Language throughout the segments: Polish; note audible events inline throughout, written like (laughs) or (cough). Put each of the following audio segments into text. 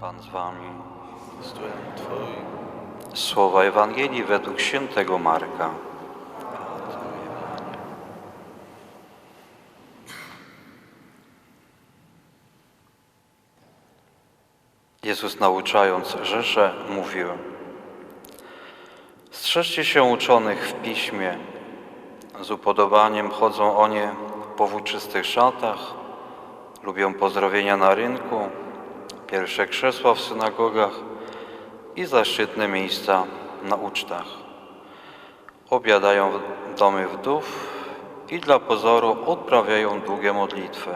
Pan z wami. z duchem Twoim. Słowa Ewangelii według świętego Marka. Jezus nauczając Rzeszę mówił Strzeżcie się uczonych w Piśmie. Z upodobaniem chodzą oni po włóczystych szatach, lubią pozdrowienia na rynku, pierwsze krzesła w synagogach i zaszczytne miejsca na ucztach. Obiadają domy wdów i dla pozoru odprawiają długie modlitwy.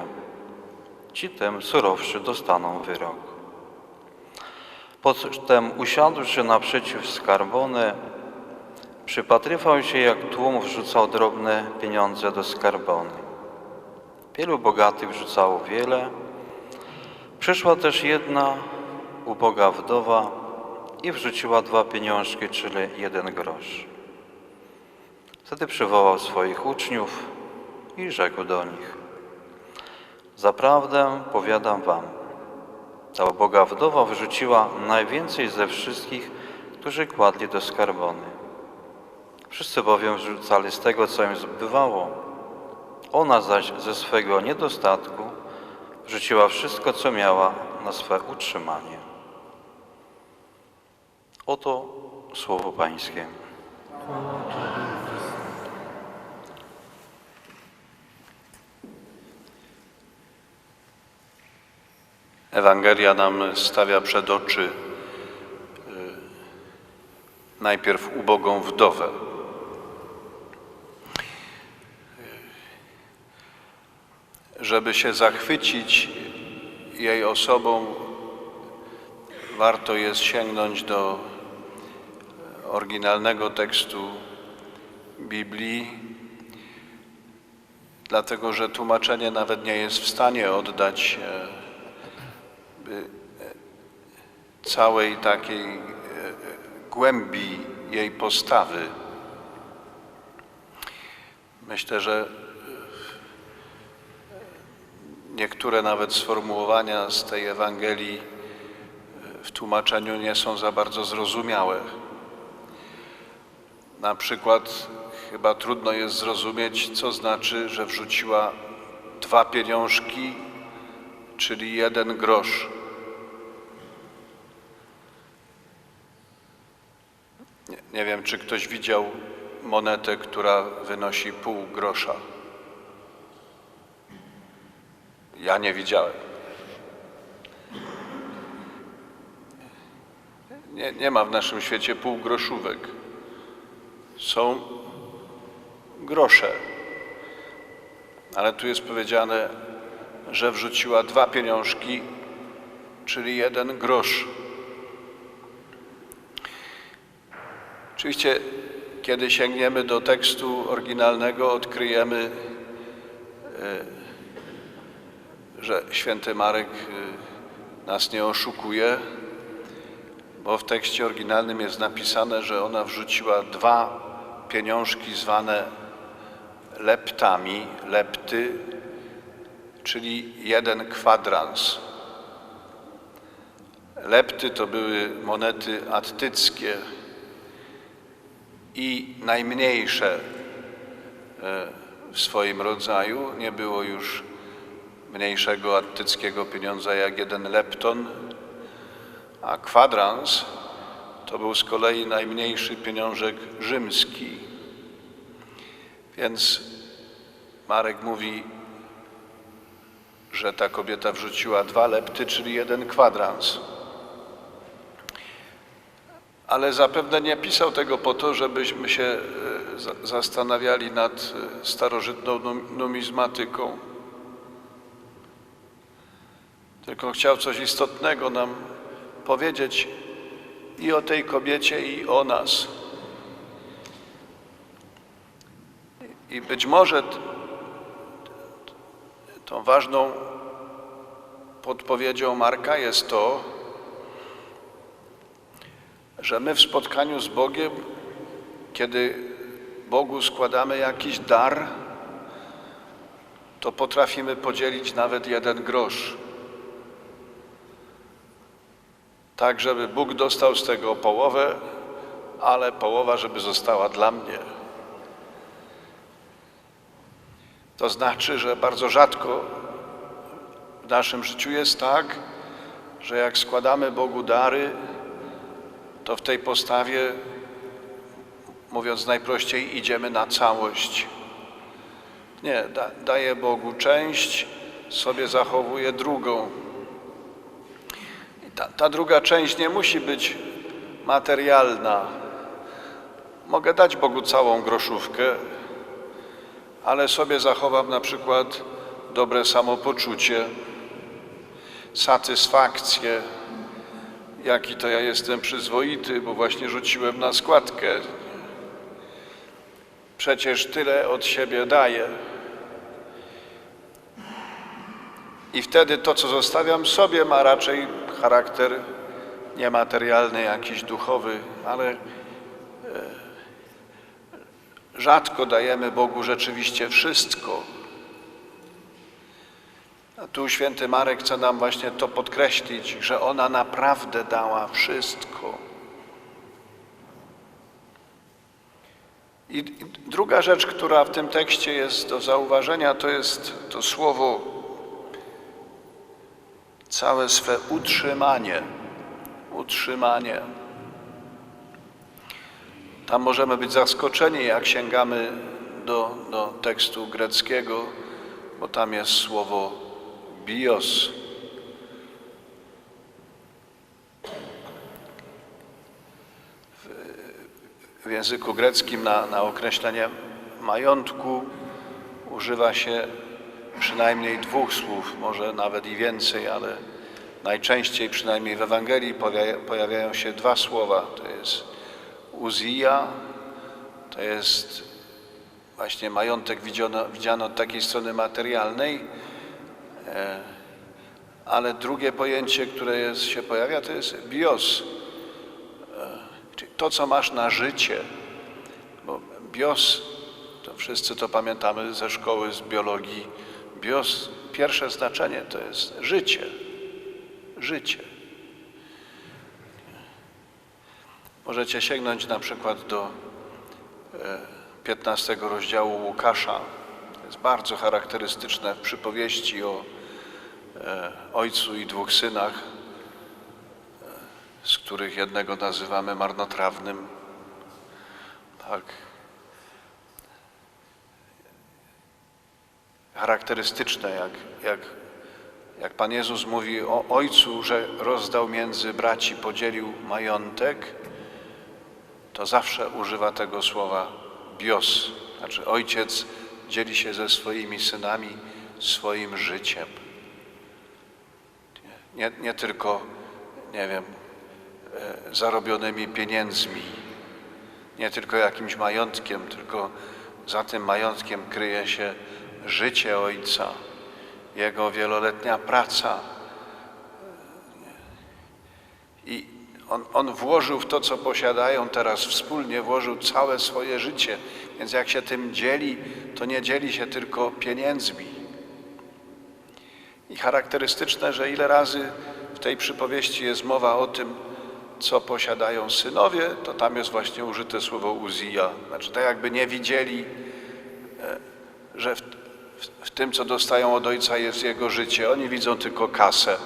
Ci tym surowszy dostaną wyrok. Potem usiadłszy naprzeciw skarbony, przypatrywał się, jak tłum wrzucał drobne pieniądze do skarbony. Wielu bogatych wrzucało wiele. Przyszła też jedna uboga wdowa i wrzuciła dwa pieniążki, czyli jeden grosz. Wtedy przywołał swoich uczniów i rzekł do nich: Zaprawdę powiadam wam, ta uboga wdowa wyrzuciła najwięcej ze wszystkich, którzy kładli do skarbony. Wszyscy bowiem wrzucali z tego, co im zbywało. Ona zaś ze swego niedostatku wrzuciła wszystko, co miała na swe utrzymanie. Oto słowo Pańskie. Ewangelia nam stawia przed oczy y, najpierw ubogą wdowę. Żeby się zachwycić jej osobą, warto jest sięgnąć do oryginalnego tekstu Biblii, dlatego że tłumaczenie nawet nie jest w stanie oddać e, e, całej takiej e, głębi jej postawy. Myślę, że niektóre nawet sformułowania z tej Ewangelii e, w tłumaczeniu nie są za bardzo zrozumiałe. Na przykład chyba trudno jest zrozumieć, co znaczy, że wrzuciła dwa pieniążki, czyli jeden grosz. Nie, nie wiem, czy ktoś widział monetę, która wynosi pół grosza. Ja nie widziałem. Nie, nie ma w naszym świecie półgroszówek. Są grosze. Ale tu jest powiedziane, że wrzuciła dwa pieniążki, czyli jeden grosz. Oczywiście, kiedy sięgniemy do tekstu oryginalnego, odkryjemy, e, że święty Marek e, nas nie oszukuje, bo w tekście oryginalnym jest napisane, że ona wrzuciła dwa pieniążki zwane leptami, lepty, czyli jeden kwadrans. Lepty to były monety attyckie i najmniejsze e, w swoim rodzaju. Nie było już mniejszego attyckiego pieniądza jak jeden lepton, a kwadrans to był z kolei najmniejszy pieniążek rzymski. Więc Marek mówi, że ta kobieta wrzuciła dwa lepty, czyli jeden kwadrans. Ale zapewne nie pisał tego po to, żebyśmy się e, za- zastanawiali nad e, starożytną num- numizmatyką. Tylko chciał coś istotnego nam powiedzieć i o tej kobiecie, i o nas. I być może tą ważną podpowiedzią Marka jest to, że my w spotkaniu z Bogiem, kiedy Bogu składamy jakiś dar, to potrafimy podzielić nawet jeden grosz. Tak żeby Bóg dostał z tego połowę, ale połowa, żeby została dla mnie. To znaczy, że bardzo rzadko w naszym życiu jest tak, że jak składamy Bogu dary, to w tej postawie, mówiąc najprościej, idziemy na całość. Nie, da, daję Bogu część, sobie zachowuję drugą. Ta, ta druga część nie musi być materialna. Mogę dać Bogu całą groszówkę, ale sobie zachowam na przykład dobre samopoczucie, satysfakcję, jaki to ja jestem przyzwoity, bo właśnie rzuciłem na składkę. Przecież tyle od siebie daję. I wtedy to, co zostawiam sobie, ma raczej charakter niematerialny, jakiś duchowy, ale e, rzadko dajemy Bogu rzeczywiście wszystko. A tu święty Marek chce nam właśnie to podkreślić, że ona naprawdę dała wszystko. I i druga rzecz, która w tym tekście jest do zauważenia, to jest to słowo całe swe utrzymanie. Utrzymanie. Tam możemy być zaskoczeni, jak sięgamy do, do tekstu greckiego, bo tam jest słowo bios. W, w języku greckim na, na określenie majątku używa się przynajmniej dwóch słów, może nawet i więcej, ale najczęściej, przynajmniej w Ewangelii, pojawia- pojawiają się dwa słowa. To jest uzija, to jest właśnie majątek widziano, widziano od takiej strony materialnej, e, ale drugie pojęcie, które jest, się pojawia, to jest bios, e, czyli to, co masz na życie. Bo bios, to wszyscy to pamiętamy ze szkoły, z biologii, bios, pierwsze znaczenie to jest życie. Życie. Możecie sięgnąć na przykład do e, 15 rozdziału Łukasza. To jest bardzo charakterystyczne w przypowieści o e, ojcu i dwóch synach, e, z których jednego nazywamy marnotrawnym. Tak. Charakterystyczne, jak, jak, jak Pan Jezus mówi o ojcu, że rozdał między braci, podzielił majątek, to zawsze używa tego słowa bios. Znaczy ojciec dzieli się ze swoimi synami swoim życiem. Nie, nie tylko, nie wiem, e, zarobionymi pieniędzmi, nie tylko jakimś majątkiem, tylko za tym majątkiem kryje się życie ojca, jego wieloletnia praca. I on, on włożył w to, co posiadają teraz wspólnie, włożył całe swoje życie. Więc jak się tym dzieli, to nie dzieli się tylko pieniędzmi. I charakterystyczne, że ile razy w tej przypowieści jest mowa o tym, co posiadają synowie, to tam jest właśnie użyte słowo uzija. Znaczy, tak jakby nie widzieli, e, że w, w, tym, co dostają od ojca, jest jego życie. Oni widzą tylko kasę,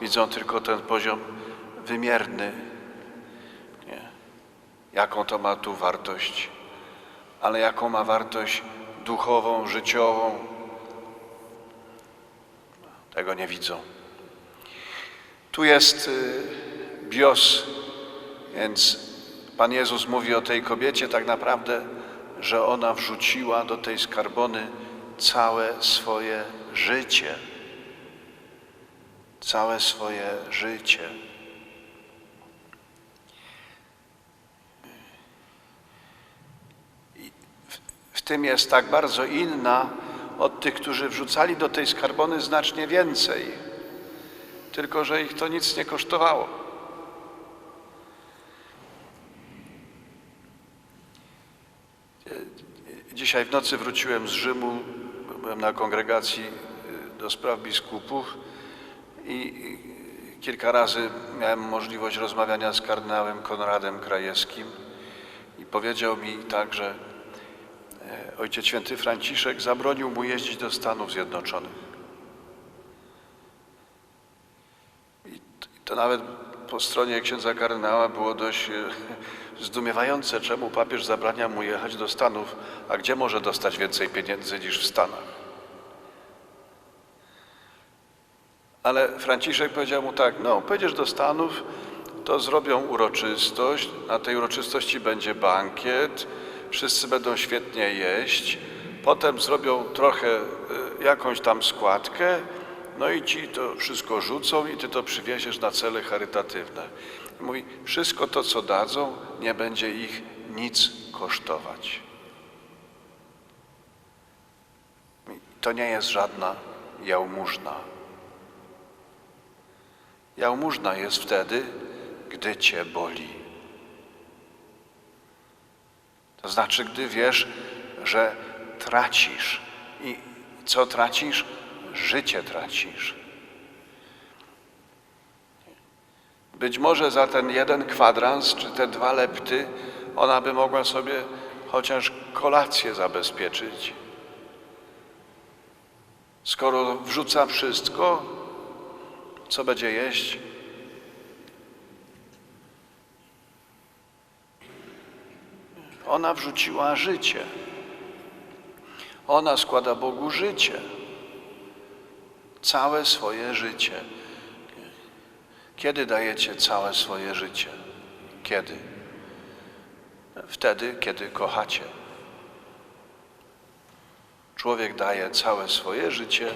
widzą tylko ten poziom wymierny. Nie. Jaką to ma tu wartość, ale jaką ma wartość duchową, życiową, tego nie widzą. Tu jest y, bios, więc Pan Jezus mówi o tej kobiecie tak naprawdę, że ona wrzuciła do tej skarbony całe swoje życie. Całe swoje życie. W tym jest tak bardzo inna od tych, którzy wrzucali do tej skarbony znacznie więcej, tylko że ich to nic nie kosztowało. Dzisiaj w nocy wróciłem z Rzymu, byłem na kongregacji y, do spraw biskupów i Kilka razy miałem możliwość rozmawiania z kardynałem Konradem Krajewskim i powiedział mi tak, że e, Ojciec Święty Franciszek zabronił mu jeździć do Stanów Zjednoczonych. I to nawet po stronie księdza kardynała było dość e, (laughs) zdumiewające, czemu papież zabrania mu jechać do Stanów, a gdzie może dostać więcej pieniędzy niż w Stanach. Ale Franciszek powiedział mu tak, no pojedziesz do Stanów, to zrobią uroczystość, na tej uroczystości będzie bankiet, wszyscy będą świetnie jeść, potem zrobią trochę e, jakąś tam składkę, no i ci to wszystko rzucą i ty to przywieziesz na cele charytatywne. Mówi, wszystko to, co dadzą, nie będzie ich nic kosztować. To nie jest żadna jałmużna. Jałmużna jest wtedy, gdy cię boli. To znaczy, gdy wiesz, że tracisz. I co tracisz? Życie tracisz. Być może za ten jeden kwadrans, czy te dwa lepty, ona by mogła sobie chociaż kolację zabezpieczyć. Skoro wrzuca wszystko, co będzie jeść? Ona wrzuciła życie. Ona składa Bogu życie. Całe swoje życie. Kiedy dajecie całe swoje życie? Kiedy? Wtedy, kiedy kochacie. Człowiek daje całe swoje życie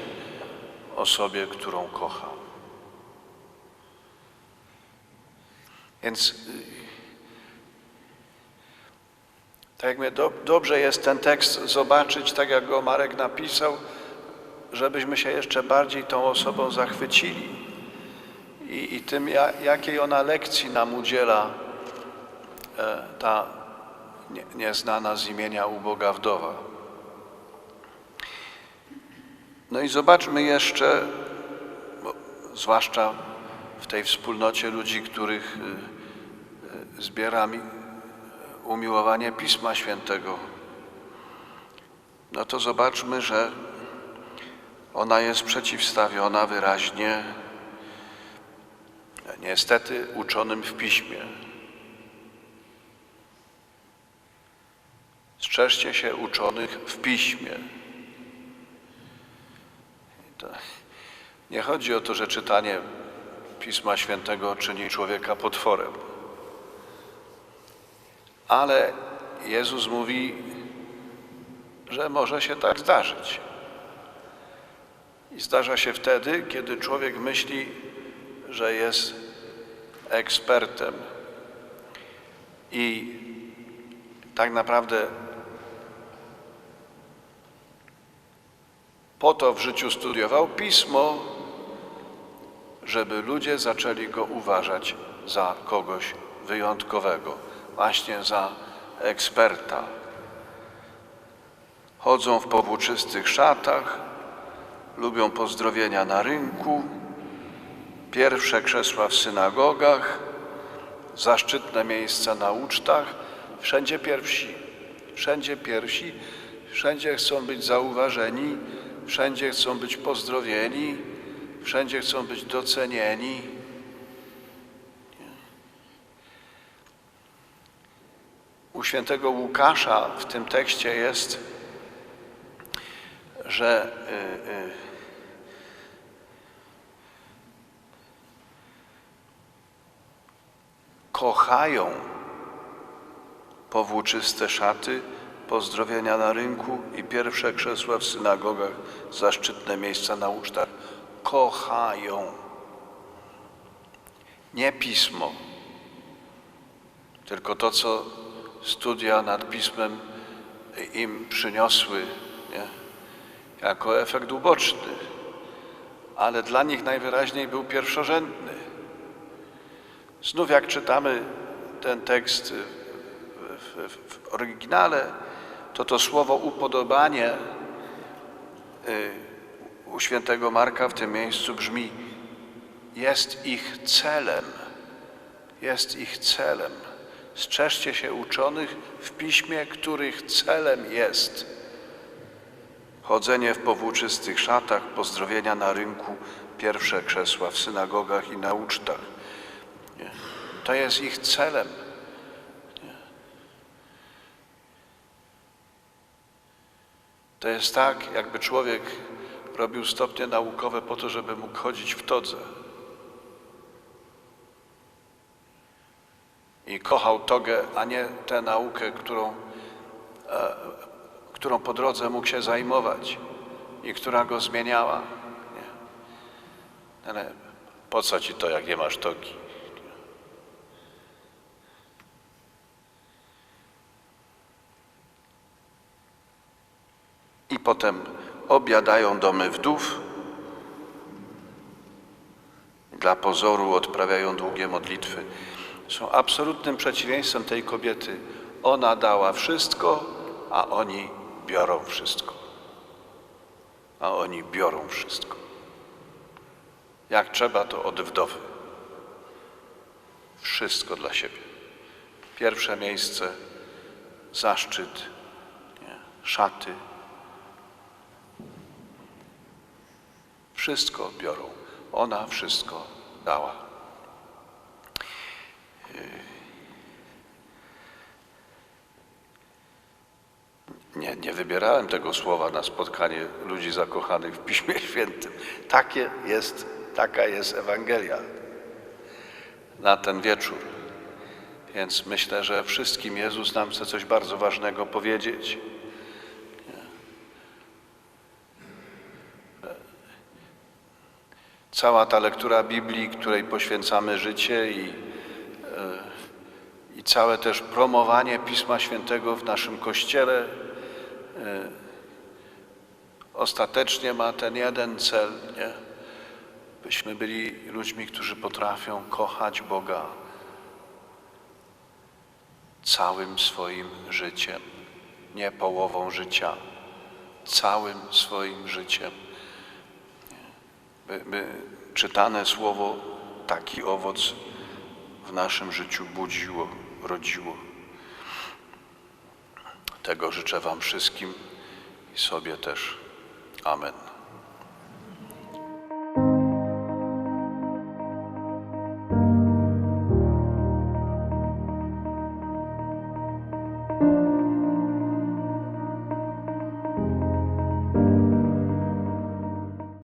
osobie, którą kocha. Więc y, tak jak mówię, do, dobrze jest ten tekst zobaczyć, tak jak go Marek napisał, żebyśmy się jeszcze bardziej tą osobą zachwycili i, i tym, ja, jakiej ona lekcji nam udziela, e, ta nie, nieznana z imienia uboga wdowa. No i zobaczmy jeszcze, zwłaszcza w tej wspólnocie ludzi, których y, y, zbiera mi umiłowanie Pisma Świętego, no to zobaczmy, że ona jest przeciwstawiona wyraźnie niestety uczonym w Piśmie. Strzeżcie się uczonych w Piśmie. To nie chodzi o to, że czytanie Pisma Świętego czyni człowieka potworem. Ale Jezus mówi, że może się tak zdarzyć. I zdarza się wtedy, kiedy człowiek myśli, że jest ekspertem i tak naprawdę po to w życiu studiował pismo, żeby ludzie zaczęli go uważać za kogoś wyjątkowego, właśnie za eksperta. Chodzą w powłóczystych szatach, lubią pozdrowienia na rynku, pierwsze krzesła w synagogach, zaszczytne miejsca na ucztach, wszędzie pierwsi, wszędzie pierwsi, wszędzie chcą być zauważeni, wszędzie chcą być pozdrowieni, wszędzie chcą być docenieni. U świętego Łukasza w tym tekście jest, że y, y, kochają powłóczyste szaty, pozdrowienia na rynku i pierwsze krzesła w synagogach, zaszczytne miejsca na ucztach. Kochają. Nie pismo, tylko to, co studia nad pismem im przyniosły nie? jako efekt uboczny, ale dla nich najwyraźniej był pierwszorzędny. Znów jak czytamy ten tekst w, w, w oryginale, to to słowo upodobanie y, u świętego Marka w tym miejscu brzmi jest ich celem. Jest ich celem. Strzeżcie się uczonych w piśmie, których celem jest chodzenie w powłóczystych szatach, pozdrowienia na rynku, pierwsze krzesła w synagogach i na ucztach. Nie? To jest ich celem. Nie? To jest tak, jakby człowiek robił stopnie naukowe po to, żeby mógł chodzić w todze. I kochał togę, a nie tę naukę, którą, e, którą po drodze mógł się zajmować i która go zmieniała. Nie. Ale po co ci to, jak nie masz togi? I potem obiadają domy wdów. Dla pozoru odprawiają długie modlitwy. Są absolutnym przeciwieństwem tej kobiety. Ona dała wszystko, a oni biorą wszystko. A oni biorą wszystko. Jak trzeba, to od wdowy. Wszystko dla siebie. Pierwsze miejsce, zaszczyt, nie, szaty, Wszystko biorą. Ona wszystko dała. Nie, nie wybierałem tego słowa na spotkanie ludzi zakochanych w Piśmie (laughs) Świętym. Takie jest, taka jest Ewangelia na ten wieczór. Więc myślę, że wszystkim Jezus nam chce coś bardzo ważnego powiedzieć. Cała ta lektura Biblii, której poświęcamy życie i, e, i całe też promowanie Pisma Świętego w naszym Kościele e, ostatecznie ma ten jeden cel, nie? byśmy byli ludźmi, którzy potrafią kochać Boga całym swoim życiem, nie połową życia, całym swoim życiem czytane słowo taki owoc w naszym życiu budziło, rodziło. Tego życzę Wam wszystkim i sobie też. Amen.